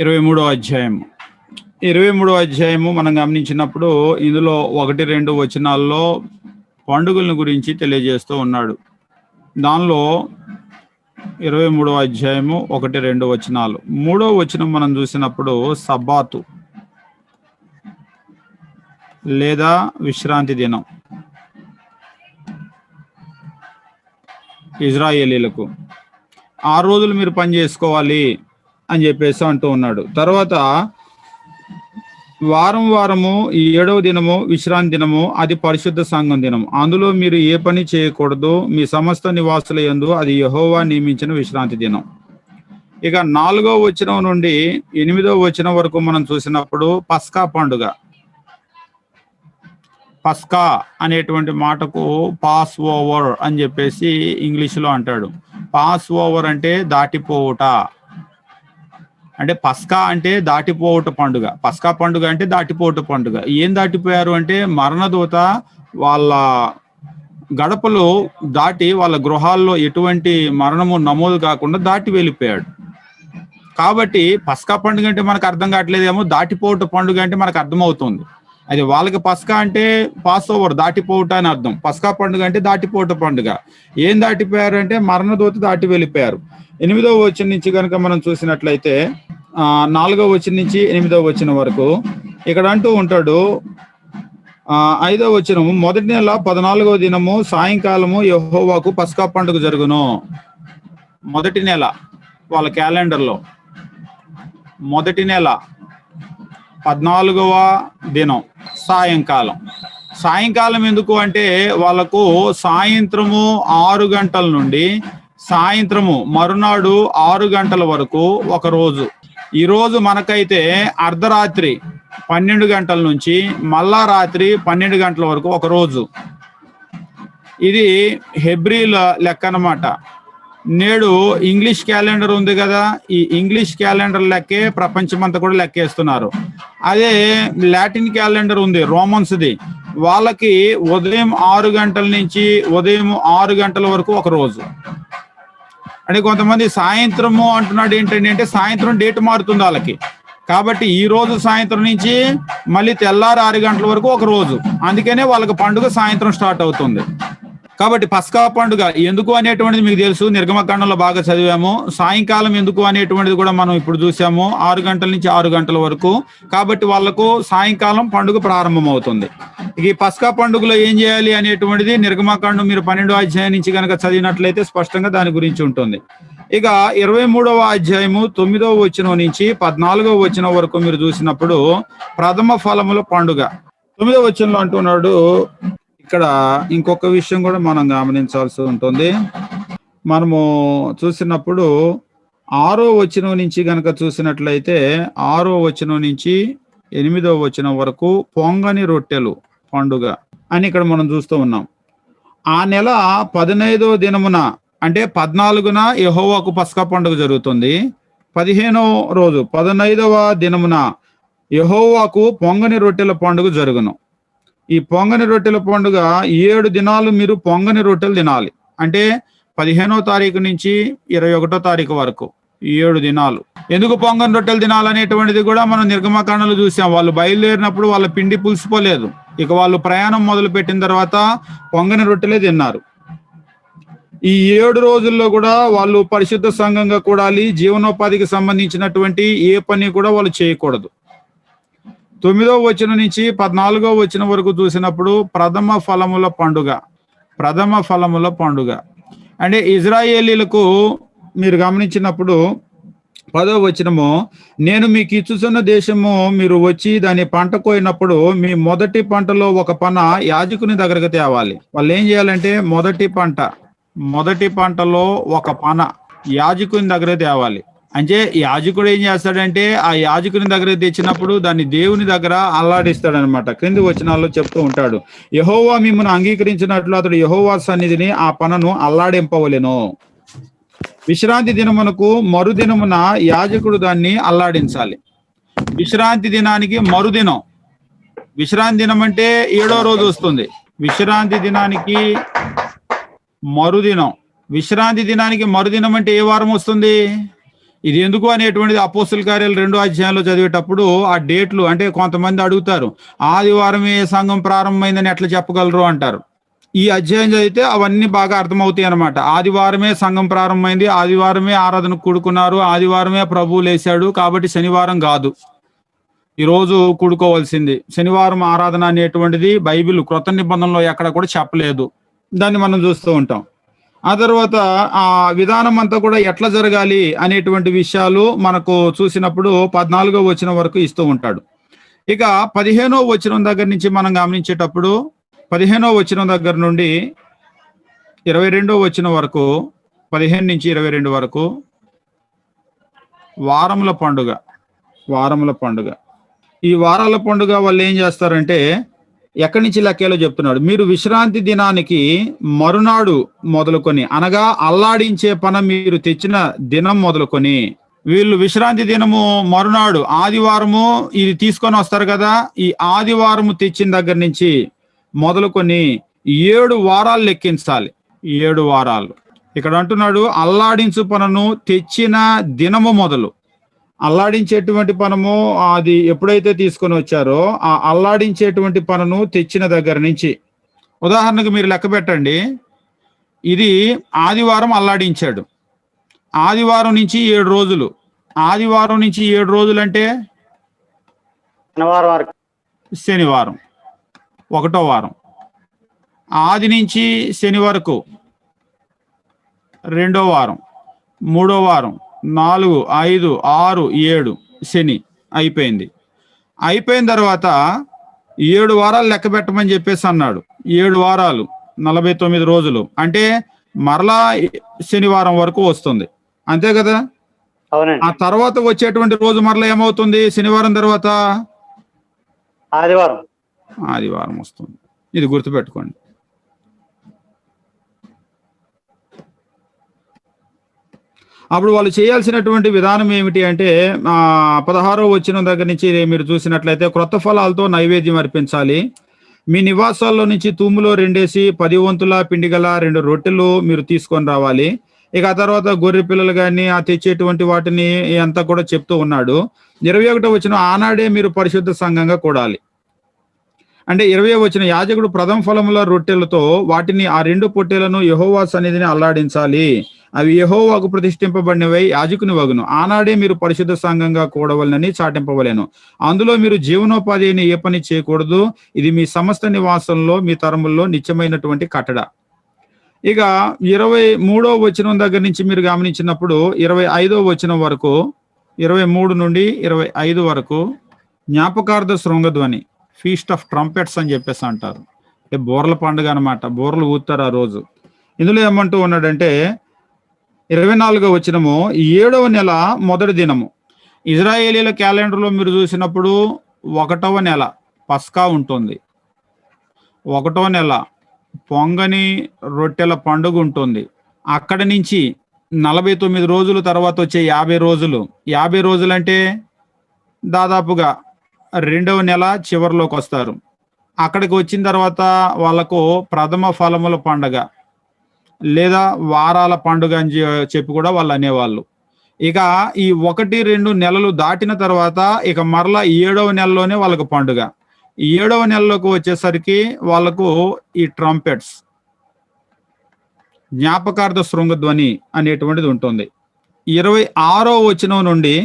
ఇరవై మూడో అధ్యాయం ఇరవై మూడో అధ్యాయము మనం గమనించినప్పుడు ఇందులో ఒకటి రెండు వచనాల్లో పండుగలను గురించి తెలియజేస్తూ ఉన్నాడు. దానిలో ఇరవై మూడో అధ్యాయము ఒకటి రెండు వచనాలు. మూడో వచనం మనం చూసినప్పుడు సబ్బాతు లేదా విశ్రాంతి దినం ఇజ్రాయేలీలకు. ఆ రోజులు మీరు పని చేసుకోవాలి. అని చెప్పేసి అంటూ ఉన్నాడు. తర్వాత వారం వారము ఈ ఏడవ దినము విశ్రాంతి దినము అది పరిశుద్ధ సంఘం దినం. అందులో మీరు ఏ పని చేయకూడదు మీ సమస్త నివాసుల యందు అది యహోవా నియమించిన విశ్రాంతి దినం. ఇక నాలుగో వచనం నుండి ఎనిమిదో వచనం వరకు మనం చూసినప్పుడు పస్కా పండుగ. పస్కా అనేటువంటి మాటకు పాస్ ఓవర్ అని చెప్పేసి ఇంగ్లీష్లో అంటాడు. పాస్ ఓవర్ అంటే దాటిపోవుట. అంటే పస్కా అంటే దాటిపోవుట పండుగ. పస్కా పండుగ అంటే దాటిపోవుట పండుగ. ఏం దాటిపోయారు అంటే మరణదూత వాళ్ళ గడపలో దాటి వాళ్ళ గృహాల్లో ఎటువంటి మరణము నమోదు కాకుండా దాటి వెళ్ళిపోయాడు. కాబట్టి పస్కా పండుగ అంటే మనకు అర్థం కావట్లేదేమో దాటిపోవుట పండుగ అంటే మనకు అర్థమవుతుంది. అది వాళ్ళకి పస్కా అంటే పాస్ ఓవర్ దాటిపోవుట అని అర్థం. పస్కా పండుగ అంటే దాటిపోవుట పండుగ. ఏం దాటిపోయారు అంటే మరణదూత దాటి వెళ్ళిపోయారు. ఎనిమిదో వచ్చిన నుంచి కనుక మనం చూసినట్లయితే ఆ నాలుగో వచ్చిన నుంచి ఎనిమిదో వచ్చిన వరకు ఇక్కడ అంటూ ఉంటాడు ఆ ఐదో వచనము మొదటి నెల పద్నాలుగో దినము సాయంకాలము యహోవాకు పస్కా పండుగ జరుగును. మొదటి నెల వాళ్ళ క్యాలెండర్లో. మొదటి నెల పద్నాలుగవ దినం సాయంకాలం. సాయంకాలం ఎందుకు అంటే వాళ్ళకు సాయంత్రము ఆరు గంటల నుండి సాయంత్రము మరునాడు ఆరు గంటల వరకు ఒక రోజు. ఈరోజు మనకైతే అర్ధరాత్రి పన్నెండు గంటల నుంచి మళ్ళా రాత్రి పన్నెండు గంటల వరకు ఒక రోజు. ఇది హెబ్రిల లెక్క అన్నమాట నేడు ఇంగ్లీష్ క్యాలెండర్ ఉంది కదా. ఈ ఇంగ్లీష్ క్యాలెండర్ లెక్కే ప్రపంచమంతా కూడా లెక్కేస్తున్నారు. అదే లాటిన్ క్యాలెండర్ ఉంది రోమన్స్ది వాళ్ళకి ఉదయం ఆరు గంటల నుంచి ఉదయం ఆరు గంటల వరకు ఒక రోజు. అంటే కొంతమంది సాయంత్రము అంటున్నాడు ఏంటంటే అంటే సాయంత్రం డేట్ మారుతుంది వాళ్ళకి. కాబట్టి ఈ రోజు సాయంత్రం నుంచి మళ్ళీ తెల్లారి ఆరు గంటల వరకు ఒక రోజు. అందుకనే వాళ్ళకి పండుగ సాయంత్రం స్టార్ట్ అవుతుంది. కాబట్టి పస్కా పండుగ ఎందుకు అనేటువంటిది మీకు తెలుసు. నిర్గమకాండంలో బాగా చదివాము. సాయంకాలం ఎందుకు అనేటువంటిది కూడా మనం ఇప్పుడు చూసాము. ఆరు గంటల నుంచి ఆరు గంటల వరకు. కాబట్టి వాళ్ళకు సాయంకాలం పండుగ ప్రారంభమవుతుంది. ఈ పస్కా పండుగలో ఏం చేయాలి అనేటువంటిది నిర్గమకాండం మీరు పన్నెండో అధ్యాయం నుంచి కనుక చదివినట్లయితే స్పష్టంగా దాని గురించి ఉంటుంది. ఇక ఇరవై మూడవ అధ్యాయము తొమ్మిదవ వచనం నుంచి పద్నాలుగవ వచనం వరకు మీరు చూసినప్పుడు ప్రథమ ఫలముల పండుగ. తొమ్మిదవ వచనంలో అంటున్నాడు ఇక్కడ ఇంకొక విషయం కూడా మనం గమనించాల్సి ఉంటుంది. మనము చూసినప్పుడు ఆరో వచనం నుంచి గనక చూసినట్లయితే ఆరో వచనం నుంచి ఎనిమిదో వచనం వరకు పొంగని రొట్టెలు పండుగ అని ఇక్కడ మనం చూస్తూ ఉన్నాం. ఆ నెల పదినైదో దినమున అంటే పద్నాలుగున యహోవాకు పస్కా పండుగ జరుగుతుంది. పదిహేనో రోజు పదనైదవ దినమున యహోవాకు పొంగని రొట్టెల పండుగ జరుగును. ఈ పొంగని రొట్టెల పండుగ ఏడు దినాలు మీరు పొంగని రొట్టెలు తినాలి. అంటే పదిహేనో తారీఖు నుంచి ఇరవై ఒకటో తారీఖు వరకు ఈ ఏడు దినాలు. ఎందుకు పొంగని రొట్టెలు తినాలనేటువంటిది కూడా మనం నిర్గమకాండలో చూసాం. వాళ్ళు బయలుదేరినప్పుడు వాళ్ళ పిండి పులిసిపోలేదు. ఇక వాళ్ళు ప్రయాణం మొదలు పెట్టిన తర్వాత పొంగని రొట్టెలే తిన్నారు. ఈ ఏడు రోజుల్లో కూడా వాళ్ళు పరిశుద్ధ సంఘంగా కూడాలి జీవనోపాధికి సంబంధించినటువంటి ఏ పని కూడా వాళ్ళు చేయకూడదు. తొమ్మిదో వచనం నుంచి పద్నాలుగో వచనం వరకు చూసినప్పుడు ప్రథమ ఫలముల పండుగ ప్రథమ ఫలముల పండుగ. అంటే ఇజ్రాయేలీలకు మీరు గమనించినప్పుడు పదో వచనము నేను మీకు ఇచ్చుతున్న దేశము మీరు వచ్చి దాని పంట కోయినప్పుడు మీ మొదటి పంటలో ఒక పన యాజకుని దగ్గరకు తేవాలి. వాళ్ళు ఏం చేయాలంటే మొదటి పంట మొదటి పంటలో ఒక పన యాజకుని దగ్గర తేవాలి. అంటే యాజకుడు ఏం చేస్తాడంటే ఆ యాజకుని దగ్గర తెచ్చినప్పుడు దాన్ని దేవుని దగ్గర అల్లాడిస్తాడు అనమాట క్రింది వచనాల్లో చెప్తూ ఉంటాడు. యహోవా మిమ్మల్ని అంగీకరించినట్లు అతడు యహోవా సన్నిధిని ఆ పనను అల్లాడింపవలెను. విశ్రాంతి దినమునకు మరుదినమున యాజకుడు దాన్ని అల్లాడించాలి. విశ్రాంతి దినానికి మరుదినం. విశ్రాంతి దినం అంటే ఏడో రోజు వస్తుంది. విశ్రాంతి దినానికి మరుదినం. విశ్రాంతి దినానికి మరుదినం అంటే ఏ వారం వస్తుంది? ఇది ఎందుకు అనేటువంటిది అపోస్తుల కార్యాలు రెండో అధ్యాయంలో చదివేటప్పుడు ఆ డేట్లు అంటే కొంతమంది అడుగుతారు ఆదివారమే సంఘం ప్రారంభమైందని ఎట్లా చెప్పగలరు అంటారు. ఈ అధ్యాయం చదివితే అవన్నీ బాగా అర్థమవుతాయి అనమాట ఆదివారమే సంఘం ప్రారంభమైంది ఆదివారమే ఆరాధన కూడుకున్నారు ఆదివారమే ప్రభువు లేశాడు కాబట్టి శనివారం కాదు. ఈరోజు కూడుకోవాల్సింది. శనివారం ఆరాధన అనేటువంటిది బైబిల్ క్రొత్త నిబంధనలో ఎక్కడ కూడా చెప్పలేదు. దాన్ని మనం చూస్తూ ఉంటాం. ఆ తర్వాత ఆ విధానం అంతా కూడా ఎట్లా జరగాలి అనేటువంటి విషయాలు మనకు చూసినప్పుడు పద్నాలుగో వచ్చిన వరకు ఇస్తూ ఉంటాడు. ఇక పదిహేనో వచ్చిన దగ్గర నుంచి మనం గమనించేటప్పుడు పదిహేనో వచ్చిన దగ్గర నుండి ఇరవై రెండో వచ్చిన వరకు పదిహేను నుంచి ఇరవై రెండు వరకు వారముల పండుగ వారముల పండుగ. ఈ వారాల పండుగ వాళ్ళు ఏం చేస్తారంటే ఎక్కడి నుంచి లెక్కేలో చెప్తున్నాడు? మీరు విశ్రాంతి దినానికి మరునాడు మొదలుకొని అనగా అల్లాడించే పన మీరు తెచ్చిన దినం మొదలుకొని వీళ్ళు విశ్రాంతి దినము మరునాడు ఆదివారము ఇది తీసుకొని వస్తారు కదా ఈ ఆదివారము తెచ్చిన దగ్గర నుంచి మొదలుకొని ఏడు వారాలు లెక్కించాలి. ఏడు వారాలు. ఇక్కడ అంటున్నాడు అల్లాడించు పనను తెచ్చిన దినము మొదలు. అల్లాడించేటువంటి పనము అది ఎప్పుడైతే తీసుకొని వచ్చారో ఆ అల్లాడించేటువంటి పనును తెచ్చిన దగ్గర నుంచి. ఉదాహరణకు మీరు లెక్క పెట్టండి. ఇది ఆదివారం అల్లాడించాడు. ఆదివారం నుంచి ఏడు రోజులు. ఆదివారం నుంచి ఏడు రోజులు అంటే శనివారం. ఒకటో వారం. ఆది నుంచి శని వరకు. రెండో వారం. మూడో వారం. నాలుగు ఐదు ఆరు ఏడు శని అయిపోయింది. అయిపోయిన తర్వాత ఏడు వారాలు లెక్క పెట్టమని చెప్పేసి అన్నాడు. ఏడు వారాలు నలభై తొమ్మిది రోజులు. అంటే మరలా శనివారం వరకు వస్తుంది. అంతే కదా? ఆ తర్వాత వచ్చేటువంటి రోజు మరలా ఏమవుతుంది? శనివారం తర్వాత? ఆదివారం. ఆదివారం వస్తుంది. ఇది గుర్తుపెట్టుకోండి. అప్పుడు వాళ్ళు చేయాల్సినటువంటి విధానం ఏమిటి అంటే పదహారో వచ్చిన దగ్గర నుంచి మీరు చూసినట్లయితే క్రొత్త ఫలాలతో నైవేద్యం అర్పించాలి. మీ నివాసాల్లో నుంచి తూములో రెండేసి పది వంతుల పిండి గల రెండు రొట్టెలు మీరు తీసుకొని రావాలి. ఇక ఆ తర్వాత గొర్రె పిల్లలు కానీ ఆ తెచ్చేటువంటి వాటిని అంతా కూడా చెప్తూ ఉన్నాడు. ఇరవై ఒకటో వచ్చిన ఆనాడే మీరు పరిశుద్ధ సంఘంగా కూడాలి. అంటే ఇరవై వచ్చిన యాజకుడు ప్రథమ ఫలముల రొట్టెలతో వాటిని ఆ రెండు పొట్టెలను యహోవా సన్నిధిని అల్లాడించాలి. అవి యహోవాకు ప్రతిష్ఠింపబడినవై యాజకుని వగును. ఆనాడే మీరు పరిశుద్ధ సంఘంగా కూడవలనని చాటింపవలేను. అందులో మీరు జీవనోపాధి అయిన ఏ పని చేయకూడదు. ఇది మీ సమస్త నివాసంలో మీ తరముల్లో నిత్యమైనటువంటి కట్టడ. ఇక ఇరవై మూడో వచనం దగ్గర నుంచి మీరు గమనించినప్పుడు ఇరవై ఐదో వచనం వరకు ఇరవై మూడు నుండి ఇరవై ఐదు వరకు జ్ఞాపకార్థ శృంగధ్వని ఫీస్ట్ ఆఫ్ ట్రంపెట్స్ అని చెప్పేసి అంటారు. అంటే బోర్ల పండుగ అనమాట బోర్లు ఊతారు ఆ రోజు. ఇందులో ఏమంటూ ఉన్నాడంటే ఇరవై నాలుగో వచనము ఏడవ నెల మొదటి దినము. ఇజ్రాయేలీల క్యాలెండర్లో మీరు చూసినప్పుడు ఒకటవ నెల పస్కా ఉంటుంది. ఒకటవ నెల పొంగని రొట్టెల పండుగ ఉంటుంది. అక్కడి నుంచి నలభై తొమ్మిది రోజుల తర్వాత వచ్చే యాభై రోజులు. యాభై రోజులు అంటే దాదాపుగా రెండవ నెల చివరిలోకి వస్తారు. అక్కడికి వచ్చిన తర్వాత వాళ్ళకు ప్రథమ ఫలముల పండగ. లేదా వారాల పండుగ అని చెప్పి కూడా వాళ్ళు అనేవాళ్ళు. ఇక ఈ ఒకటి రెండు నెలలు దాటిన తర్వాత ఇక మరలా ఏడవ నెలలోనే వాళ్ళకు పండుగ. ఏడవ నెలలోకి వచ్చేసరికి వాళ్ళకు ఈ ట్రంపెట్స్. జ్ఞాపకార్థ శృంగధ్వని అనేటువంటిది ఉంటుంది. ఇరవై ఆరో వచనం నుండి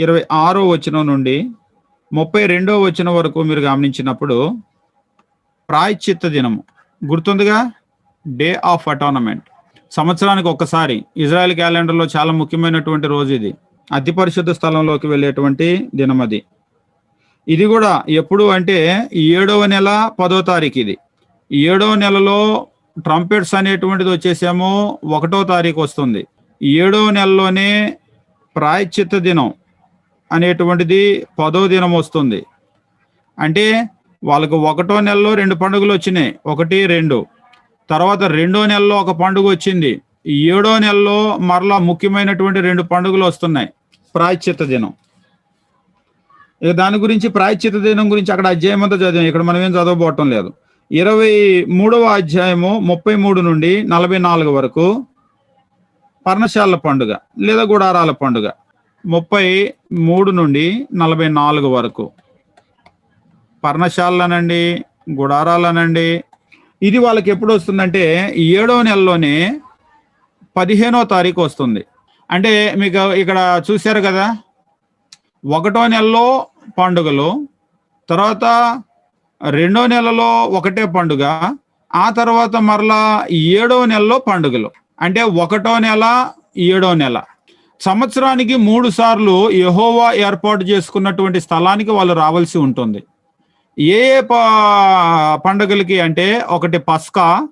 ఇరవై ఆరో వచనం నుండి ముప్పై రెండో వచనం వరకు మీరు గమనించినప్పుడు ప్రాయశ్చిత్త దినము. గుర్తుందిగా? డే ఆఫ్ అటానమెంట్ సంవత్సరానికి ఒక్కసారి. ఇజ్రాయెల్ క్యాలెండర్లో చాలా ముఖ్యమైనటువంటి రోజు ఇది. అతి పరిశుద్ధ స్థలంలోకి వెళ్ళేటువంటి దినం అది. ఇది కూడా ఎప్పుడు అంటే ఏడవ నెల పదో తారీఖు ఇది. ఏడవ నెలలో ట్రంపెట్స్ అనేటువంటిది వచ్చేసేమో ఒకటో తారీఖు వస్తుంది. ఏడవ నెలలోనే ప్రాయశ్చిత్త దినం అనేటువంటిది పదో దినం వస్తుంది. అంటే వాళ్ళకు ఒకటో నెలలో రెండు పండుగలు వచ్చినాయి. ఒకటి రెండు. తర్వాత రెండో నెలలో ఒక పండుగ వచ్చింది. ఏడో నెలలో మరలా ముఖ్యమైనటువంటి రెండు పండుగలు వస్తున్నాయి. ప్రాయశ్చిత దినం. ఇక దాని గురించి ప్రాయశ్చిత దినం గురించి అక్కడ అధ్యాయం అంతా చదివాం. ఇక్కడ మనం ఏం చదవబోవటం లేదు. ఇరవై మూడవ అధ్యాయము ముప్పై మూడు నుండి నలభై నాలుగు వరకు పర్ణశాల పండుగ లేదా గుడారాల పండుగ. ముప్పై మూడు నుండి నలభై నాలుగు వరకు. పర్ణశాలనండి గుడారాలనండి ఇది వాళ్ళకి ఎప్పుడు వస్తుందంటే ఏడో నెలలోనే పదిహేనో తారీఖు వస్తుంది. అంటే మీకు ఇక్కడ చూశారు కదా? ఒకటో నెలలో పండుగలు తర్వాత రెండో నెలలో ఒకటే పండుగ ఆ తర్వాత మరలా ఏడో నెలలో పండుగలు. అంటే ఒకటో నెల ఏడో నెల. సంవత్సరానికి మూడు సార్లు యహోవా ఏర్పాటు చేసుకున్నటువంటి స్థలానికి వాళ్ళు రావాల్సి ఉంటుంది. ఏ ఏ ప- పండుగలకి అంటే ఒకటి పస్కా.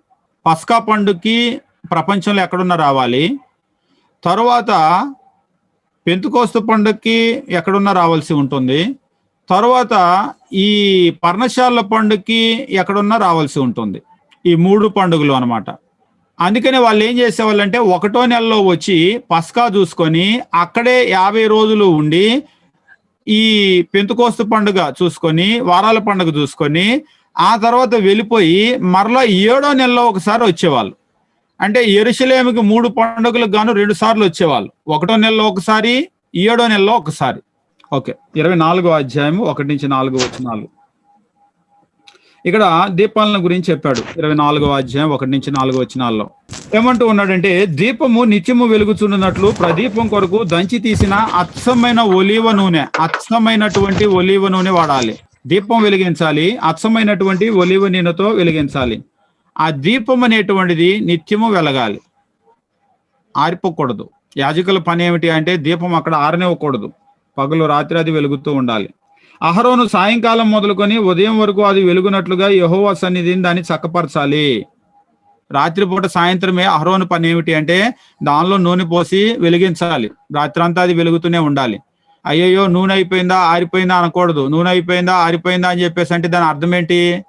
పస్కా పండుగకి ప్రపంచంలో ఎక్కడున్నా రావాలి. తరువాత పెంతుకోస్తు పండుగకి ఎక్కడున్నా రావాల్సి ఉంటుంది. తరువాత ఈ పర్ణశాల పండుగకి ఎక్కడున్నా రావాల్సి ఉంటుంది. ఈ మూడు పండుగలు అనమాట అందుకని వాళ్ళు ఏం చేసేవాళ్ళు అంటే ఒకటో నెలలో వచ్చి పస్కా చూసుకొని అక్కడే యాభై రోజులు ఉండి ఈ పెంతుకోస్తు పండుగ చూసుకొని వారాల పండుగ చూసుకొని ఆ తర్వాత వెళ్ళిపోయి మరలా ఏడో నెలలో ఒకసారి వచ్చేవాళ్ళు. అంటే ఎరుసలేమికి మూడు పండుగలకు గాను రెండు సార్లు వచ్చేవాళ్ళు. ఒకటో నెలలో ఒకసారి ఏడో నెలలో ఒకసారి. ఓకే ఇరవై నాలుగో అధ్యాయము ఒకటి నుంచి నాలుగు వచనాలు. ఇక్కడ దీపాలను గురించి చెప్పాడు. ఇరవై నాలుగో అధ్యాయం ఒకటి నుంచి నాలుగు వచ్చినాల్లో ఏమంటూ ఉన్నాడంటే దీపము నిత్యము వెలుగుచున్నట్లు ప్రదీపం కొరకు దంచి తీసిన అచ్చమైన ఒలీవ నూనె అచ్చమైనటువంటి ఒలీవ నూనె వాడాలి. దీపం వెలిగించాలి అచ్చమైనటువంటి ఒలీవ నూనెతో వెలిగించాలి. ఆ దీపం అనేటువంటిది నిత్యము వెలగాలి. ఆరిపోకూడదు. యాజకుల పని ఏమిటి అంటే దీపం అక్కడ ఆరనివ్వకూడదు. పగలు రాత్రి అది వెలుగుతూ ఉండాలి. అహరోను సాయంకాలం మొదలుకొని ఉదయం వరకు అది వెలుగునట్లుగా యహోవా సన్నిధిని దాన్ని చక్కపరచాలి. రాత్రిపూట సాయంత్రమే అహరోను పని ఏమిటి అంటే దానిలో నూనె పోసి వెలిగించాలి. రాత్రంతా అది వెలుగుతూనే ఉండాలి. అయ్యయ్యో నూనె అయిపోయిందా ఆరిపోయిందా అనకూడదు. నూనె అయిపోయిందా ఆరిపోయిందా అని చెప్పేసి అంటే దాని అర్థం ఏంటి?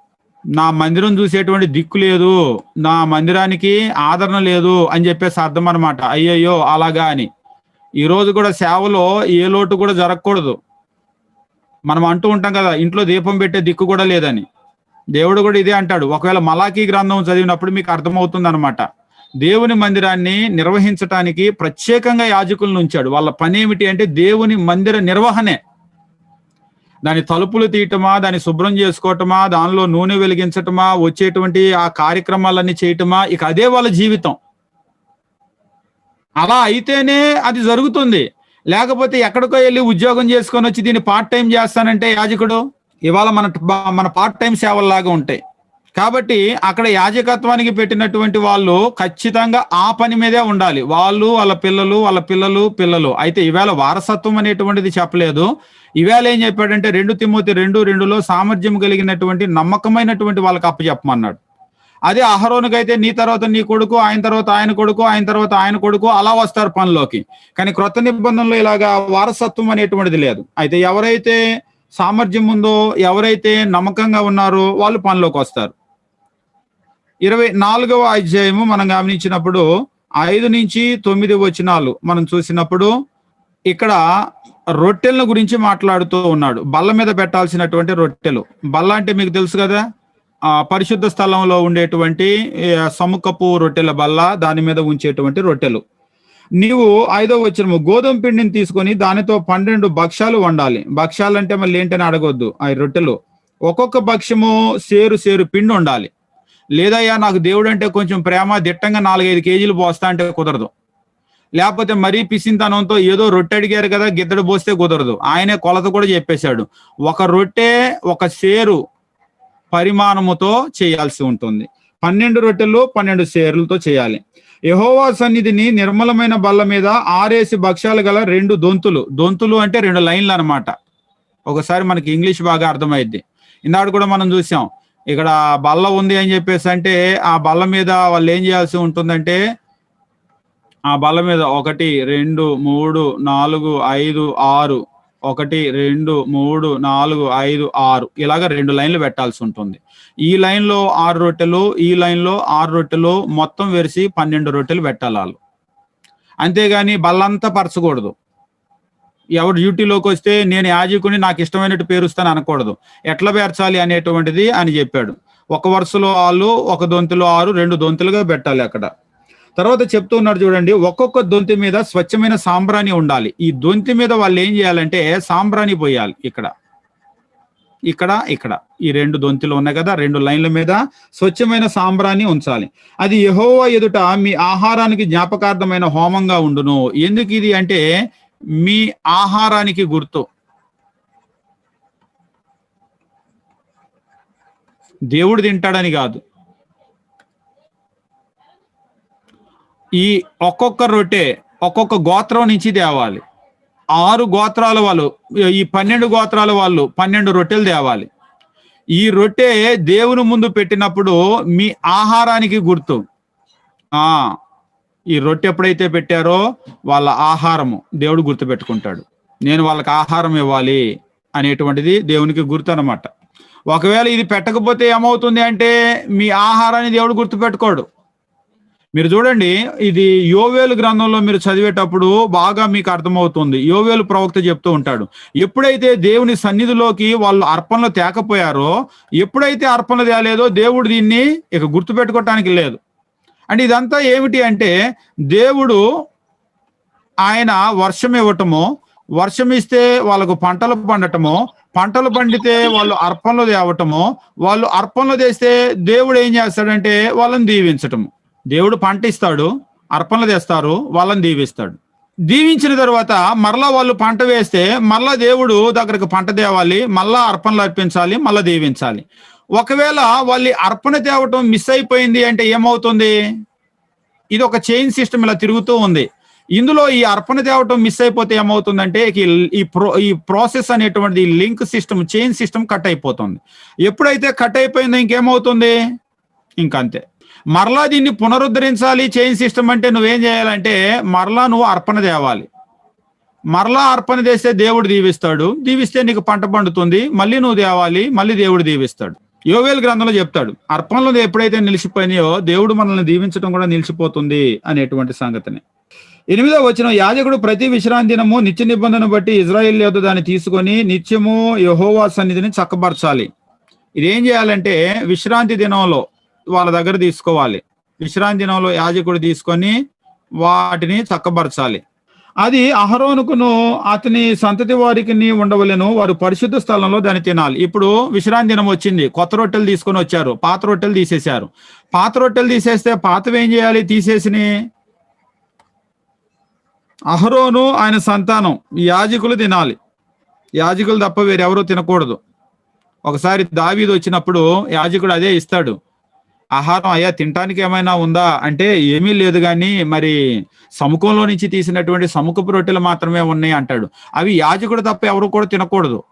నా మందిరం చూసేటువంటి దిక్కు లేదు. నా మందిరానికి ఆదరణ లేదు అని చెప్పేసి అర్థం అనమాట అయ్యయ్యో అలాగా అని. ఈ రోజు కూడా సేవలో ఏ లోటు కూడా జరగకూడదు. మనం అంటూ ఉంటాం కదా ఇంట్లో దీపం పెట్టే దిక్కు కూడా లేదని. దేవుడు కూడా ఇదే అంటాడు ఒకవేళ మలాకీ గ్రంథం చదివినప్పుడు మీకు అర్థమవుతుంది అనమాట దేవుని మందిరాన్ని నిర్వహించటానికి ప్రత్యేకంగా యాజకులను ఉంచాడు. వాళ్ళ పని ఏమిటి అంటే దేవుని మందిర నిర్వహణే. దాని తలుపులు తీయటమా దాన్ని శుభ్రం చేసుకోవటమా దానిలో నూనె వెలిగించటమా వచ్చేటువంటి ఆ కార్యక్రమాలన్నీ చేయటమా ఇక అదే వాళ్ళ జీవితం. అలా అయితేనే అది జరుగుతుంది. లేకపోతే ఎక్కడికో వెళ్ళి ఉద్యోగం చేసుకొని వచ్చి దీన్ని పార్ట్ టైం చేస్తానంటే యాజకుడు? ఇవాళ మన మన పార్ట్ టైం సేవల్లాగా ఉంటాయి. కాబట్టి అక్కడ యాజకత్వానికి పెట్టినటువంటి వాళ్ళు ఖచ్చితంగా ఆ పని మీదే ఉండాలి. వాళ్ళు వాళ్ళ పిల్లలు వాళ్ళ పిల్లలు పిల్లలు. అయితే ఈవేళ వారసత్వం అనేటువంటిది చెప్పలేదు. ఈవేళ ఏం చెప్పాడంటే రెండు తిమ్మోతి రెండు రెండులో సామర్థ్యం కలిగినటువంటి నమ్మకమైనటువంటి వాళ్ళకి అప్పచెప్పమన్నాడు. అదే అహరోనుకైతే నీ తర్వాత నీ కొడుకు ఆయన తర్వాత ఆయన కొడుకు ఆయన తర్వాత ఆయన కొడుకు అలా వస్తారు పనిలోకి. కానీ క్రొత్త నిబంధనలు ఇలాగా వారసత్వం అనేటువంటిది లేదు. అయితే ఎవరైతే సామర్థ్యం ఉందో ఎవరైతే నమ్మకంగా ఉన్నారో వాళ్ళు పనిలోకి వస్తారు. ఇరవై నాలుగవ అధ్యాయము మనం గమనించినప్పుడు ఐదు నుంచి తొమ్మిది వచనాలు మనం చూసినప్పుడు ఇక్కడ రొట్టెల గురించి మాట్లాడుతూ ఉన్నాడు. బల్ల మీద పెట్టాల్సినటువంటి రొట్టెలు. బల్ల అంటే మీకు తెలుసు కదా? ఆ పరిశుద్ధ స్థలంలో ఉండేటువంటి సముఖపు రొట్టెల బల్ల దాని మీద ఉంచేటువంటి రొట్టెలు. నీవు ఐదో వచ్చినము గోధుమ పిండిని తీసుకొని దానితో పన్నెండు భక్ష్యాలు వండాలి. భక్ష్యాలు అంటే మళ్ళీ ఏంటని అడగొద్దు ఆ రొట్టెలు. ఒక్కొక్క భక్ష్యము సేరు సేరు పిండి ఉండాలి లేదయ్యా నాకు దేవుడు అంటే కొంచెం ప్రేమ దిట్టంగా నాలుగైదు కేజీలు పోస్తా అంటే కుదరదు. లేకపోతే మరీ పిసింతనంతో ఏదో రొట్టె అడిగారు కదా గిద్దడు పోస్తే కుదరదు. ఆయనే కొలత కూడా చెప్పేశాడు. ఒక రొట్టె ఒక సేరు పరిమాణముతో చేయాల్సి ఉంటుంది. పన్నెండు రొట్టెలు పన్నెండు సేర్లతో చేయాలి. యహోవా సన్నిధిని నిర్మలమైన బల్ల మీద ఆరేసి భక్ష్యాలు గల రెండు దొంతులు. దొంతులు అంటే రెండు లైన్లు అనమాట ఒకసారి మనకి ఇంగ్లీష్ బాగా అర్థమైద్ది. ఇందాడు కూడా మనం చూసాం. ఇక్కడ బల్ల ఉంది అని చెప్పేసి అంటే ఆ బల్ల మీద వాళ్ళు ఏం చేయాల్సి ఉంటుందంటే ఆ బల్ల మీద ఒకటి రెండు మూడు నాలుగు ఐదు ఆరు ఒకటి రెండు మూడు నాలుగు ఐదు ఆరు ఇలాగ రెండు లైన్లు పెట్టాల్సి ఉంటుంది. ఈ లైన్లో ఆరు రొట్టెలు ఈ లైన్లో ఆరు రొట్టెలు మొత్తం వెరిసి పన్నెండు రొట్టెలు పెట్టాలి వాళ్ళు. అంతేగాని బల్లంతా పరచకూడదు. ఎవరు డ్యూటీలోకి వస్తే నేను యాజకుని నాకు ఇష్టమైనట్టు పేరుస్తాను అనకూడదు. ఎట్లా పేర్చాలి అనేటువంటిది అని చెప్పాడు. ఒక వరుసలో వాళ్ళు ఒక దొంతులు ఆరు రెండు దొంతులుగా పెట్టాలి అక్కడ. తర్వాత చెప్తూ చూడండి ఒక్కొక్క దొంతి మీద స్వచ్ఛమైన సాంబ్రాణి ఉండాలి. ఈ దొంతి మీద వాళ్ళు ఏం చేయాలంటే సాంబ్రాణి పోయాలి ఇక్కడ. ఇక్కడ ఇక్కడ. ఈ రెండు దొంతిలు ఉన్నాయి కదా రెండు లైన్ల మీద స్వచ్ఛమైన సాంబ్రాన్ని ఉంచాలి. అది యెహోవా ఎదుట మీ ఆహారానికి జ్ఞాపకార్థమైన హోమంగా ఉండును. ఎందుకు ఇది అంటే మీ ఆహారానికి గుర్తు. దేవుడు తింటాడని కాదు. ఈ ఒక్కొక్క రొట్టె ఒక్కొక్క గోత్రం నుంచి తేవాలి. ఆరు గోత్రాల వాళ్ళు ఈ పన్నెండు గోత్రాల వాళ్ళు పన్నెండు రొట్టెలు తేవాలి. ఈ రొట్టె దేవుని ముందు పెట్టినప్పుడు మీ ఆహారానికి గుర్తు. ఆ ఈ రొట్టె ఎప్పుడైతే పెట్టారో వాళ్ళ ఆహారము దేవుడు గుర్తు పెట్టుకుంటాడు నేను వాళ్ళకి ఆహారం ఇవ్వాలి అనేటువంటిది దేవునికి గుర్తు అనమాట ఒకవేళ ఇది పెట్టకపోతే ఏమవుతుంది అంటే మీ ఆహారాన్ని దేవుడు గుర్తు పెట్టుకోడు మీరు చూడండి ఇది యోవేలు గ్రంథంలో మీరు చదివేటప్పుడు బాగా మీకు అర్థమవుతుంది. యోవేలు ప్రవక్త చెప్తూ ఉంటాడు ఎప్పుడైతే దేవుని సన్నిధిలోకి వాళ్ళు అర్పణలు తేకపోయారో ఎప్పుడైతే అర్పణలు తేలేదో దేవుడు దీన్ని ఇక గుర్తు పెట్టుకోవటానికి లేదు. అంటే ఇదంతా ఏమిటి అంటే దేవుడు ఆయన వర్షం ఇవ్వటము వర్షం ఇస్తే వాళ్ళకు పంటలు పండటము పంటలు పండితే వాళ్ళు అర్పణలు తేవటము వాళ్ళు అర్పణలు తెస్తే దేవుడు ఏం చేస్తాడంటే వాళ్ళని దీవించటము. దేవుడు పంట ఇస్తాడు అర్పణలు తెస్తారు వాళ్ళని దీవిస్తాడు. దీవించిన తర్వాత మరలా వాళ్ళు పంట వేస్తే మళ్ళా దేవుడు దగ్గరకు పంట తేవాలి మళ్ళా అర్పణలు అర్పించాలి మళ్ళా దీవించాలి. ఒకవేళ వాళ్ళు అర్పణ తేవటం మిస్ అయిపోయింది అంటే ఏమవుతుంది? ఇది ఒక చైన్ సిస్టమ్ ఇలా తిరుగుతూ ఉంది. ఇందులో ఈ అర్పణ తేవటం మిస్ అయిపోతే ఏమవుతుందంటే ఈ- ఈ ప్రో ఈ ప్రాసెస్ అనేటువంటి link system chain system cut అయిపోతుంది. ఎప్పుడైతే కట్ అయిపోయిందో ఇంకేమవుతుంది? ఇంకంతే. మరలా దీన్ని పునరుద్ధరించాలి చైన్ సిస్టమ్ అంటే నువ్వేం చేయాలంటే మరలా నువ్వు అర్పణ తేవాలి. మరలా అర్పణ చేస్తే దేవుడు దీవిస్తాడు. దీవిస్తే నీకు పంట పండుతుంది మళ్ళీ నువ్వు తేవాలి మళ్ళీ దేవుడు దీవిస్తాడు. యోవేల్ గ్రంథంలో చెప్తాడు అర్పణలు ఎప్పుడైతే నిలిచిపోయినాయో దేవుడు మనల్ని దీవించడం కూడా నిలిచిపోతుంది అనేటువంటి సంగతిని. ఎనిమిదో వచ్చిన యాజకుడు ప్రతి విశ్రాంతి దినము నిత్య నిబంధన బట్టి ఇజ్రాయిల్ యొద్ద దాన్ని తీసుకొని నిత్యము యహోవా సన్నిధిని చక్కబరచాలి ఇదేం చేయాలంటే విశ్రాంతి దినంలో వాళ్ళ దగ్గర తీసుకోవాలి. విశ్రాంతి దినంలో యాజకుడు తీసుకొని వాటిని చక్కబరచాలి. అది అహరోనుకును అతని సంతతి వారికి ఉండవలెను వారు పరిశుద్ధ స్థలంలో దాన్ని తినాలి. ఇప్పుడు విశ్రాంతి దినం వచ్చింది. కొత్త రొట్టెలు తీసుకొని వచ్చారు. పాత రొట్టెలు తీసేశారు. పాత రొట్టెలు తీసేస్తే పాతవి ఏం చేయాలి? తీసేసిని అహరోను ఆయన సంతానం. యాజకులు తినాలి. యాజకులు తప్ప వేరెవరూ తినకూడదు. ఒకసారి దావీదు వచ్చినప్పుడు యాజకుడు అదే ఇస్తాడు. ఆహారం అయ్యా తినటానికి ఏమైనా ఉందా? అంటే ఏమీ లేదు కానీ మరి సముఖంలో నుంచి తీసినటువంటి సముఖపు రొట్టెలు మాత్రమే ఉన్నాయి అంటాడు. అవి యాజకుడు తప్ప ఎవరు కూడా తినకూడదు.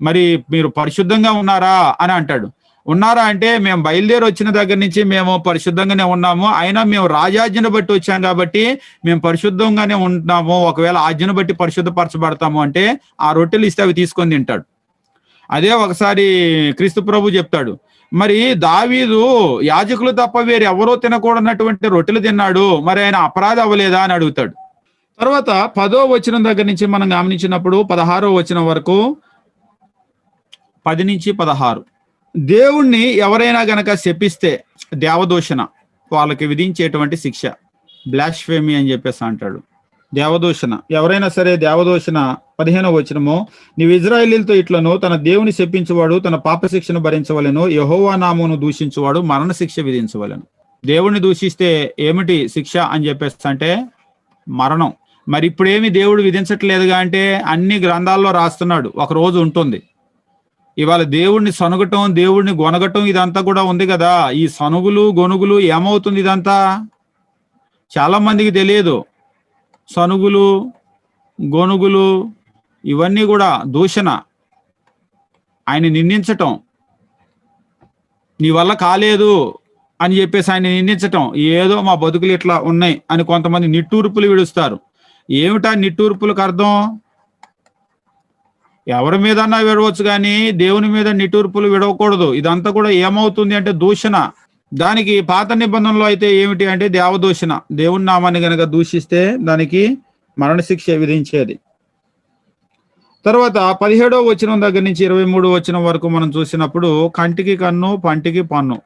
మరి మీరు పరిశుద్ధంగా ఉన్నారా? అని అంటాడు. ఉన్నారా అంటే మేము బయలుదేరి వచ్చిన దగ్గర నుంచి మేము పరిశుద్ధంగానే ఉన్నాము. అయినా మేము రాజాజ్ఞను బట్టి వచ్చాం కాబట్టి మేము పరిశుద్ధంగానే ఉంటున్నాము ఒకవేళ ఆజ్ఞను బట్టి పరిశుద్ధపరచబడతాము అంటే ఆ రొట్టెలు ఇస్తే అవి తీసుకొని తింటాడు. అదే ఒకసారి క్రీస్తు ప్రభు చెప్తాడు. మరి దావీదు యాజకులు తప్ప వేరు ఎవరో తినకూడనటువంటి రొట్టెలు తిన్నాడు. మరి ఆయన అపరాధ అవ్వలేదా అని అడుగుతాడు. తర్వాత పదో వచనం దగ్గర నుంచి మనం గమనించినప్పుడు పదహారో వచనం వరకు పది నుంచి పదహారు. దేవుణ్ణి ఎవరైనా గనక శపిస్తే దేవదూషణ వాళ్ళకి విధించేటువంటి శిక్ష. బ్లాష్ఫేమి అని చెప్పేసి అంటాడు. దేవదూషణ. ఎవరైనా సరే దేవదూషణ పదిహేనవ వచనము నీవు ఇజ్రాయేలీలతో ఇట్లను తన దేవుని శపించువాడు తన పాపశిక్షను భరించవలను భరించవలెను యహోవా నామును దూషించువాడు మరణ శిక్ష విధించవలెను. దేవుణ్ణి దూషిస్తే ఏమిటి శిక్ష అని చెప్పేసి అంటే మరణం. మరి ఇప్పుడేమి దేవుడు విధించట్లేదుగా అంటే అన్ని గ్రంథాల్లో రాస్తున్నాడు. ఒక రోజు ఉంటుంది. ఇవాళ దేవుణ్ణి సనుగటం దేవుణ్ణి గొనగటం ఇదంతా కూడా ఉంది కదా. ఈ సనుగులు గొనుగులు ఏమవుతుంది ఇదంతా? చాలా మందికి తెలియదు. సనుగులు గొనుగులు ఇవన్నీ కూడా దూషణ. ఆయన నిందించటం. నీ వల్ల కాలేదు అని చెప్పేసి ఆయన నిందించటం. ఏదో మా బతుకులు ఇట్లా ఉన్నాయి అని కొంతమంది నిట్టూర్పులు విడుస్తారు. ఏమిటా నిట్టూర్పులకు అర్థం? ఎవరి మీదన్నా విడవచ్చు కానీ దేవుని మీద నిట్టూర్పులు విడవకూడదు. ఇదంతా కూడా ఏమవుతుంది అంటే దూషణ. దానికి పాత నిబంధనలో అయితే ఏమిటి అంటే దేవదూషణ. దేవుని నామాన్ని గనక దూషిస్తే దానికి మరణశిక్ష విధించేది. తర్వాత పదిహేడవ వచనం దగ్గర నుంచి ఇరవై మూడు వచనం వరకు మనం చూసినప్పుడు కంటికి కన్ను పంటికి పన్ను.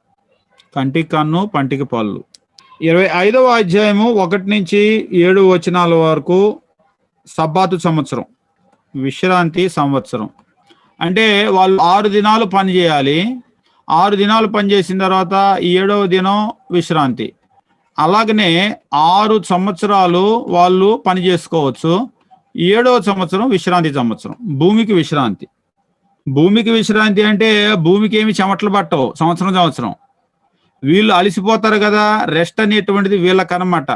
కంటికి కన్ను పంటికి పళ్ళు. ఇరవై ఐదవ అధ్యాయము ఒకటి నుంచి ఏడు వచనాల వరకు సబ్బాతు సంవత్సరం విశ్రాంతి సంవత్సరం. అంటే వాళ్ళు ఆరు దినాలు పని చేయాలి. ఆరు దినాలు పని చేసిన తర్వాత ఈ ఏడవ దినం విశ్రాంతి. అలాగనే ఆరు సంవత్సరాలు వాళ్ళు పని చేసుకోవచ్చు. ఏడవ సంవత్సరం విశ్రాంతి సంవత్సరం భూమికి విశ్రాంతి. భూమికి విశ్రాంతి అంటే భూమికి ఏమి చెమటలు పట్టవు సంవత్సరం సంవత్సరం. వీళ్ళు అలసిపోతారు కదా రెస్ట్ అనేటువంటిది వీళ్ళకనమాట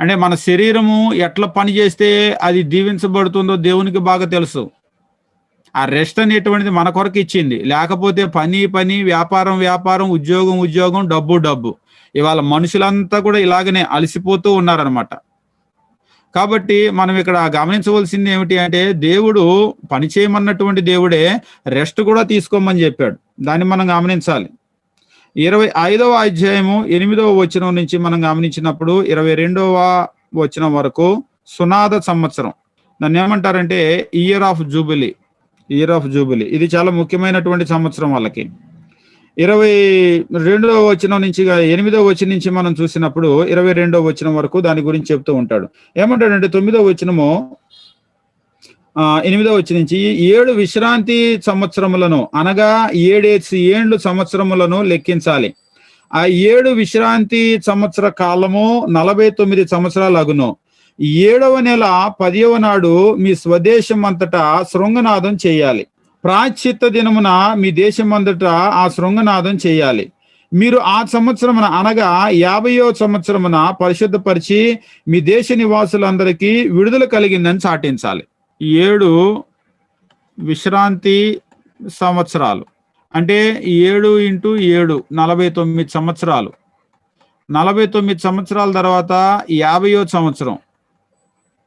అంటే మన శరీరము ఎట్లా పని చేస్తే అది దీవించబడుతుందో దేవునికి బాగా తెలుసు. ఆ రెస్ట్ అనేటువంటిది మన కొరకు ఇచ్చింది. లేకపోతే పని పని వ్యాపారం వ్యాపారం ఉద్యోగం ఉద్యోగం డబ్బు డబ్బు. ఇవాళ మనుషులంతా కూడా ఇలాగనే అలసిపోతూ ఉన్నారనమాట కాబట్టి మనం ఇక్కడ గమనించవలసింది ఏమిటి అంటే దేవుడు పని చేయమన్నటువంటి దేవుడే రెస్ట్ కూడా తీసుకోమని చెప్పాడు. దాన్ని మనం గమనించాలి. ఇరవై ఐదవ అధ్యాయము ఎనిమిదవ వచనం నుంచి మనం గమనించినప్పుడు ఇరవై రెండవ వచనం వరకు సునాద సంవత్సరం. దాన్ని ఏమంటారంటే year of jubilee year of jubilee ఇది చాలా ముఖ్యమైనటువంటి సంవత్సరం వాళ్ళకి. ఇరవై రెండవ వచనం నుంచి ఎనిమిదవ వచనం నుంచి మనం చూసినప్పుడు ఇరవై రెండవ వచనం వరకు దాని గురించి చెప్తూ ఉంటాడు. ఏమంటాడంటే తొమ్మిదవ వచనము ఎనిమిదవ వచ్చి నుంచి ఏడు విశ్రాంతి సంవత్సరములను అనగా ఏడేసి ఏళ్ళు సంవత్సరములను లెక్కించాలి. ఆ ఏడు విశ్రాంతి సంవత్సర కాలము నలభై తొమ్మిది సంవత్సరాలు అగును. ఏడవ నెల పదియవ నాడు మీ స్వదేశం అంతటా శృంగనాదం చేయాలి. ప్రాచిత్త దినమున మీ దేశం అంతటా ఆ శృంగనాదం చేయాలి. మీరు ఆ సంవత్సరమున అనగా యాభయో సంవత్సరమున పరిశుద్ధపరిచి మీ దేశ నివాసులందరికీ విడుదల కలిగిందని చాటించాలి ఏడు విశ్రాంతి సంవత్సరాలు. అంటే ఏడు ఇంటూ ఏడు నలభై తొమ్మిది సంవత్సరాలు. నలభై తొమ్మిది సంవత్సరాల తర్వాత యాభయో సంవత్సరం.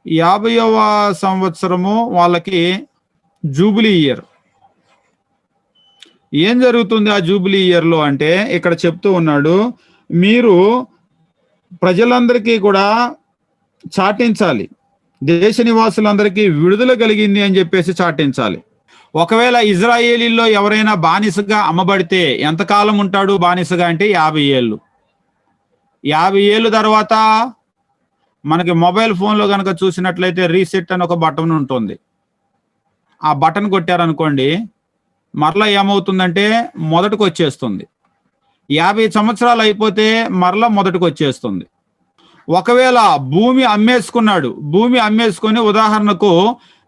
యాభైవ సంవత్సరము వాళ్ళకి జూబిలీ ఇయర్. ఏం జరుగుతుంది ఆ జూబిలీ ఇయర్లో అంటే ఇక్కడ చెప్తూ ఉన్నాడు మీరు ప్రజలందరికీ కూడా చాటించాలి. దేశ నివాసులందరికీ విడుదల కలిగింది అని చెప్పేసి చాటించాలి. ఒకవేళ ఇజ్రాయేలీలో ఎవరైనా బానిసగా అమ్మబడితే ఎంతకాలం ఉంటాడు బానిసగా అంటే యాభై ఏళ్ళు. యాభై ఏళ్ళు తర్వాత మనకి మొబైల్ ఫోన్లో కనుక చూసినట్లయితే రీసెట్ అని ఒక బటన్ ఉంటుంది. ఆ బటన్ కొట్టారనుకోండి మరలా ఏమవుతుందంటే మొదటికి వచ్చేస్తుంది యాభై సంవత్సరాలు అయిపోతే మరలా మొదటికి వచ్చేస్తుంది ఒకవేళ భూమి అమ్మేసుకున్నాడు భూమి అమ్మేసుకొని ఉదాహరణకు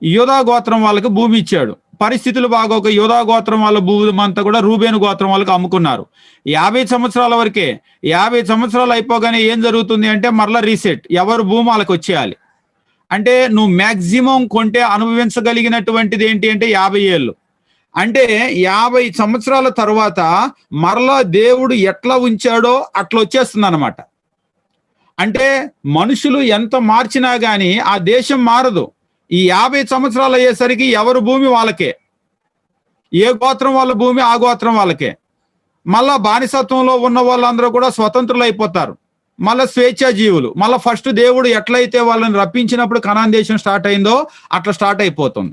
యోధా గోత్రం వాళ్ళకి భూమి ఇచ్చాడు. పరిస్థితులు బాగోక యోధా గోత్రం వాళ్ళ భూమి అంతా కూడా రూబేను గోత్రం వాళ్ళకి అమ్ముకున్నారు. యాభై సంవత్సరాల వరకే యాభై సంవత్సరాలు అయిపోగానే ఏం జరుగుతుంది అంటే మరలా రీసెట్. ఎవరు భూమి వాళ్ళకి వచ్చేయాలి. అంటే నువ్వు మ్యాక్సిమం కొంటే అనుభవించగలిగినటువంటిది ఏంటి అంటే యాభై ఏళ్ళు. అంటే యాభై సంవత్సరాల తర్వాత మరలా దేవుడు ఎట్లా ఉంచాడో అట్లా వచ్చేస్తుంది అనమాట అంటే మనుషులు ఎంత మార్చినా గాని ఆ దేశం మారదు. ఈ యాభై సంవత్సరాలు అయ్యేసరికి ఎవరు భూమి వాళ్ళకే? ఏ గోత్రం వాళ్ళ భూమి? ఆ గోత్రం వాళ్ళకే. మళ్ళా బానిసత్వంలో ఉన్న వాళ్ళందరూ కూడా స్వతంత్రులు అయిపోతారు మళ్ళా స్వేచ్ఛా జీవులు మళ్ళా ఫస్ట్ దేవుడు ఎట్లయితే వాళ్ళని రప్పించినప్పుడు కనాన్ దేశం స్టార్ట్ అయిందో అట్లా స్టార్ట్ అయిపోతుంది.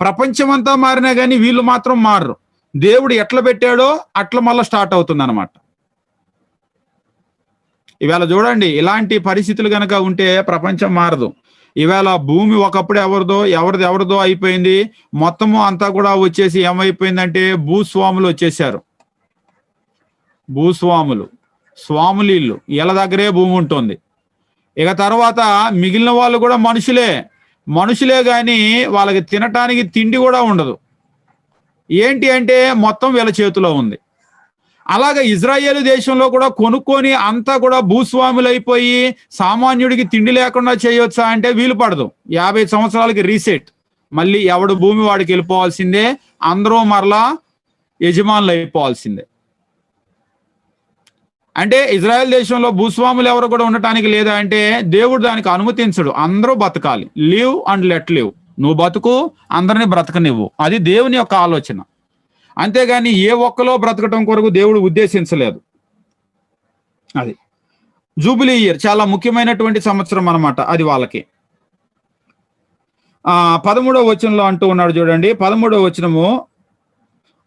ప్రపంచం అంతా మారినా కానీ వీళ్ళు మాత్రం మారరు. దేవుడు ఎట్లా పెట్టాడో అట్లా మళ్ళీ స్టార్ట్ అవుతుంది అనమాట ఇవాళ చూడండి ఇలాంటి పరిస్థితులు కనుక ఉంటే ప్రపంచం మారదు. ఈవేళ భూమి ఒకప్పుడు ఎవరిదో ఎవరిది ఎవరిదో అయిపోయింది. మొత్తము అంతా కూడా వచ్చేసి ఏమైపోయిందంటే భూస్వాములు వచ్చేసారు భూస్వాములు స్వాములు ఇల్లు వీళ్ళ దగ్గరే భూమి ఉంటుంది. ఇక తర్వాత మిగిలిన వాళ్ళు కూడా మనుషులే. మనుషులే కానీ వాళ్ళకి తినటానికి తిండి కూడా ఉండదు. ఏంటి అంటే మొత్తం వీళ్ళ చేతిలో ఉంది. అలాగే ఇజ్రాయేల్ దేశంలో కూడా కొనుక్కొని అంతా కూడా భూస్వాములు అయిపోయి సామాన్యుడికి తిండి లేకుండా చేయొచ్చా అంటే వీలు పడదు. యాభై సంవత్సరాలకి రీసెట్. మళ్ళీ ఎవడు భూమి వాడికి వెళ్ళిపోవాల్సిందే అందరూ మరలా యజమానులు అయిపోవాల్సిందే. అంటే ఇజ్రాయెల్ దేశంలో భూస్వాములు ఎవరు కూడా ఉండటానికి లేదా అంటే దేవుడు దానికి అనుమతించడు. అందరూ బతకాలి. Live and let live. నువ్వు బతుకు అందరిని బ్రతకనివ్వు. అది దేవుని యొక్క ఆలోచన. అంతేగాని ఏ ఒక్కలో బ్రతకటం కొరకు దేవుడు ఉద్దేశించలేదు. అది. జూబిలీ ఇయర్ చాలా ముఖ్యమైనటువంటి సంవత్సరం అనమాట అది వాళ్ళకి. ఆ పదమూడవ వచనంలో అంటూ ఉన్నాడు చూడండి. పదమూడవ వచనము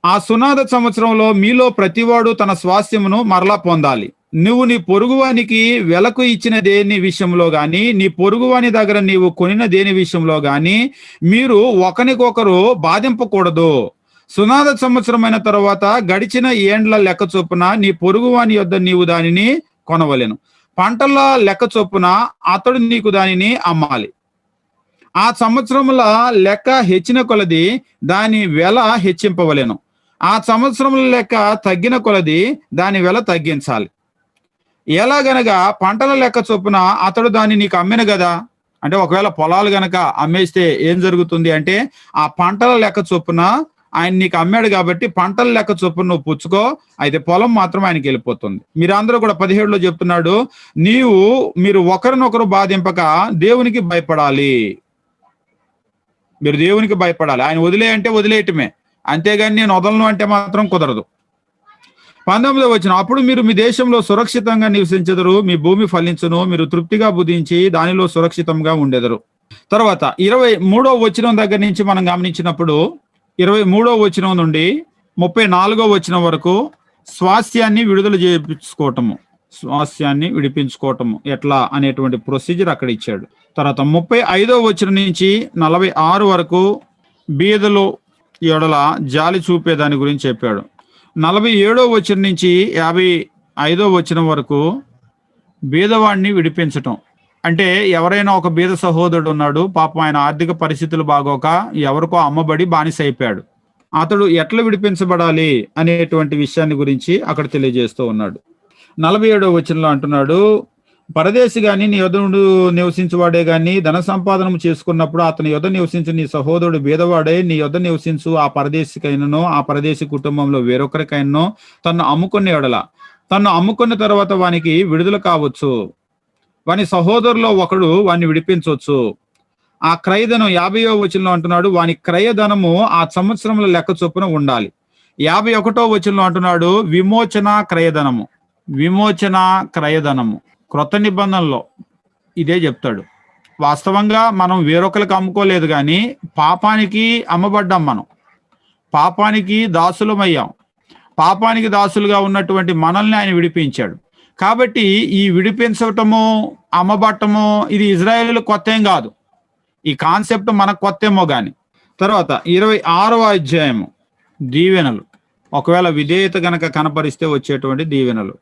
ఆ సునాద సంవత్సరంలో మీలో ప్రతివాడు తన స్వాస్థ్యమును మరలా పొందాలి. నువ్వు నీ పొరుగువానికి వెలకు ఇచ్చిన దేని విషయంలో గాని నీ పొరుగువాని దగ్గర నీవు కొనిన దేని విషయంలో గాని మీరు ఒకరికొకరు బాధింపకూడదు. సునాద సంవత్సరమైన తర్వాత గడిచిన ఏండ్ల లెక్క చొప్పున నీ పొరుగువాని యొద్ద నీవు దానిని కొనవలెను. పంటల లెక్క చొప్పున అతడు నీకు దానిని అమ్మాలి. ఆ సంవత్సరముల లెక్క హెచ్చిన కొలది దాని వెల హెచ్చింపవలెను. ఆ సంవత్సరముల లెక్క తగ్గిన కొలది దాని వెల తగ్గించాలి. ఎలాగనగా పంటల లెక్క చొప్పున అతడు దాన్ని నీకు అమ్మిన కదా అంటే ఒకవేళ పొలాలు గనక అమ్మేస్తే ఏం జరుగుతుంది అంటే ఆ పంటల లెక్క చొప్పున ఆయన నీకు అమ్మాడు కాబట్టి పంటల లెక్క చొప్పున నువ్వు పుచ్చుకో అయితే పొలం మాత్రం ఆయనకి వెళ్ళిపోతుంది. మీరందరూ కూడా పదిహేడులో చెప్తున్నాడు నీవు మీరు ఒకరినొకరు బాధింపక దేవునికి భయపడాలి. మీరు దేవునికి భయపడాలి. ఆయన వదిలే అంటే వదిలేయటమే. అంతేగాని నేను వదలను అంటే మాత్రం కుదరదు. పంతొమ్మిదో వచ్చిన అప్పుడు మీరు మీ దేశంలో సురక్షితంగా నివసించెదరు మీ భూమి ఫలించును మీరు తృప్తిగా బుధించి దానిలో సురక్షితంగా ఉండెదరు. తర్వాత ఇరవై మూడో వచ్చిన దగ్గర నుంచి మనం గమనించినప్పుడు ఇరవై మూడో వచనం నుండి ముప్పై నాలుగో వచనం వరకు స్వాస్థ్యాన్ని విడుదల చేయించుకోవటము. స్వాస్థ్యాన్ని విడిపించుకోవటము. ఎట్లా అనేటువంటి ప్రొసీజర్ అక్కడ ఇచ్చాడు. తర్వాత ముప్పై ఐదో వచనం నుంచి నలభై ఆరు వరకు బీదలు ఎడల జాలి చూపే దాని గురించి చెప్పాడు. నలభై ఏడో వచనం నుంచి యాభై ఐదో వచనం వరకు బీదవాడిని విడిపించటం. అంటే ఎవరైనా ఒక బీద సహోదరుడు ఉన్నాడు పాపం ఆయన ఆర్థిక పరిస్థితులు బాగోక ఎవరికో అమ్మబడి బానిస అయిపోయాడు అతడు ఎట్లా విడిపించబడాలి అనేటువంటి విషయాన్ని గురించి అక్కడ తెలియజేస్తూ ఉన్నాడు. నలభై ఏడో వచనంలో అంటున్నాడు పరదేశి గాని నీ యొద్ద నివసించువాడే గాని ధన సంపాదన చేసుకున్నప్పుడు అతని యొద్ద నివసించు నీ సహోదరుడు బీదవాడే నీ యొద్ద నివసించు ఆ పరదేశికైనను ఆ పరదేశి కుటుంబంలో వేరొకరికైనను తను అమ్ముకునే ఎడల తను అమ్ముకున్న తర్వాత వానికి విడుదల కావచ్చు. వాని సహోదరులో ఒకడు వాణ్ణి విడిపించవచ్చు ఆ క్రయధనం యాభైయో వచనంలో అంటున్నాడు వాని క్రయధనము ఆ సంవత్సరంలో లెక్క చొప్పున ఉండాలి. యాభై ఒకటో వచనంలో అంటున్నాడు విమోచన క్రయధనము. విమోచన క్రయధనము. క్రొత్త నిబంధనలో ఇదే చెప్తాడు. వాస్తవంగా మనం వేరొకరికి అమ్ముకోలేదు కానీ పాపానికి అమ్మబడ్డాం మనం. పాపానికి దాసులమయ్యాం. పాపానికి దాసులుగా ఉన్నటువంటి మనల్ని ఆయన విడిపించాడు. కాబట్టి ఈ విడిపించటము అమ్మబట్టము ఇది ఇజ్రాయేల్ కొత్త ఏం కాదు. ఈ కాన్సెప్ట్ మనకు కొత్త ఏమో కానీ తర్వాత ఇరవై ఆరవ అధ్యాయము దీవెనలు. ఒకవేళ విధేయత గనక కనపరిస్తే వచ్చేటువంటి దీవెనలు.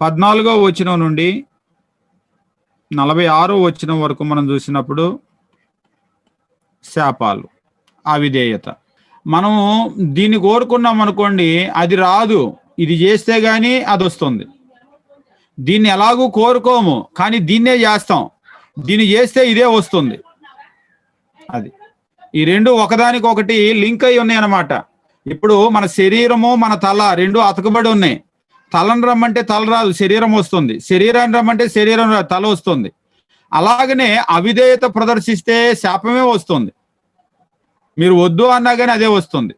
పద్నాలుగో వచనం నుండి నలభై ఆరో వచనం వరకు మనం చూసినప్పుడు శాపాలు అవిధేయత. మనము దీన్ని కోరుకున్నాం అనుకోండి అది రాదు. ఇది చేస్తే గాని అది వస్తుంది దీన్ని ఎలాగూ కోరుకోము కానీ దీన్నే చేస్తాం. దీన్ని చేస్తే ఇదే వస్తుంది. అది. ఈ రెండు ఒకదానికొకటి లింక్ అయి ఉన్నాయి అనమాట ఇప్పుడు మన శరీరము మన తల రెండు అతకబడి ఉన్నాయి. తలను రమ్మంటే తల రాదు శరీరం వస్తుంది. శరీరాన్ని రమ్మంటే శరీరం రాదు తల వస్తుంది. అలాగనే అవిధేయత ప్రదర్శిస్తే శాపమే వస్తుంది. మీరు వద్దు అన్నా కానీ అదే వస్తుంది.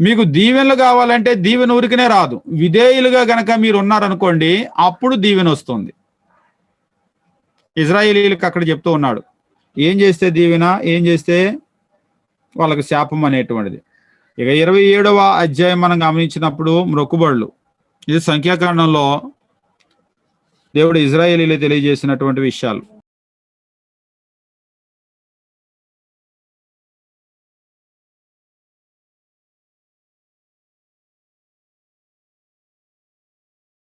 మీకు దీవెనలు కావాలంటే దీవెన ఊరికనే రాదు. విధేయులుగా గనక మీరు ఉన్నారనుకోండి అప్పుడు దీవెన వస్తుంది. ఇజ్రాయేలీలకు అక్కడ చెప్తూ ఉన్నాడు. ఏం చేస్తే దీవెన? ఏం చేస్తే? వాళ్ళకు శాపం అనేటువంటిది. ఇక ఇరవై ఏడవ అధ్యాయం మనం గమనించినప్పుడు మొక్కుబడులు. ఇది సంఖ్యాకాండంలో దేవుడు ఇజ్రాయేలీలు తెలియజేసినటువంటి విషయాలు.